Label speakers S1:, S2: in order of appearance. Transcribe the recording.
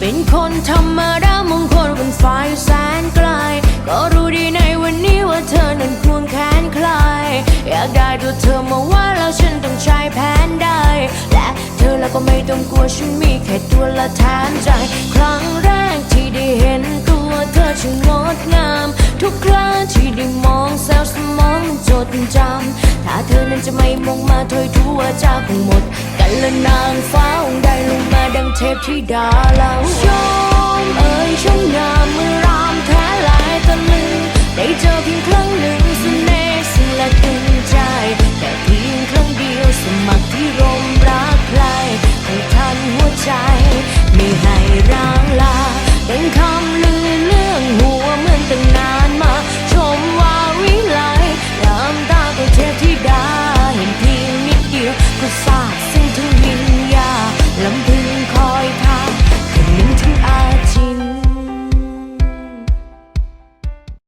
S1: เป็นคนธรรมดามงคลบนฟ้าอยู่แสนไกล ก็รู้ดีในวันนี้ว่าเธอนั้นควงแขนใคร อยากได้ตัวเธอมาว่าแล้วฉันต้องใช้แผนได้และเธอแล้วก็ไม่ต้องกลัวฉันมีแค่ตัวละแทนใจ ครั้งแรกที่ได้เห็นตัวเธอช่างงดงาม ทุกครั้งที่ได้มองแซวสมองจดจำถ้าเธอนั้นจะไม่มองมาถอยทั่วจากคงหมด กันละนางฟ้าองค์ใดลงมาดังเทพธิดาเรา งไ